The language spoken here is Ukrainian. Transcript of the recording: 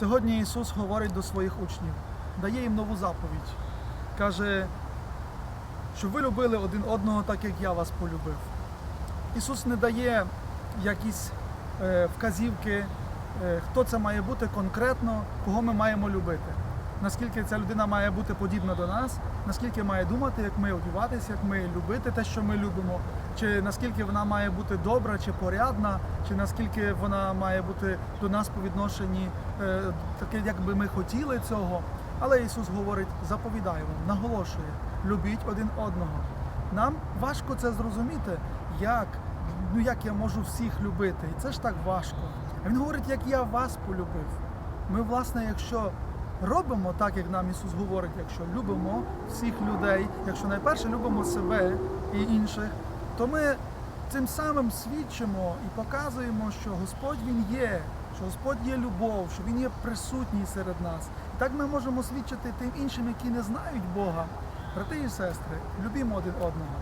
Сьогодні Ісус говорить до своїх учнів, дає їм нову заповідь. Каже, щоб ви любили один одного так, як я вас полюбив. Ісус не дає якісь е, вказівки, е, хто це має бути конкретно, кого ми маємо любити. Наскільки ця людина має бути подібна до нас, наскільки має думати, як ми одіватися, як ми любити те, що ми любимо, чи наскільки вона має бути добра чи порядна, чи наскільки вона має бути до нас по відношенні е, таке, як би ми хотіли цього. Але Ісус говорить, заповідаю вам, наголошує, любіть один одного. Нам важко це зрозуміти, як, ну як я можу всіх любити. І це ж так важко. А Він говорить, як я вас полюбив. Ми, власне, якщо робимо так, як нам Ісус говорить, якщо любимо всіх людей, якщо найперше любимо себе і інших, то ми цим самим свідчимо і показуємо, що Господь Він є, що Господь є любов, що Він є присутній серед нас. І так ми можемо свідчити тим іншим, які не знають Бога. Брати і сестри, любімо один одного.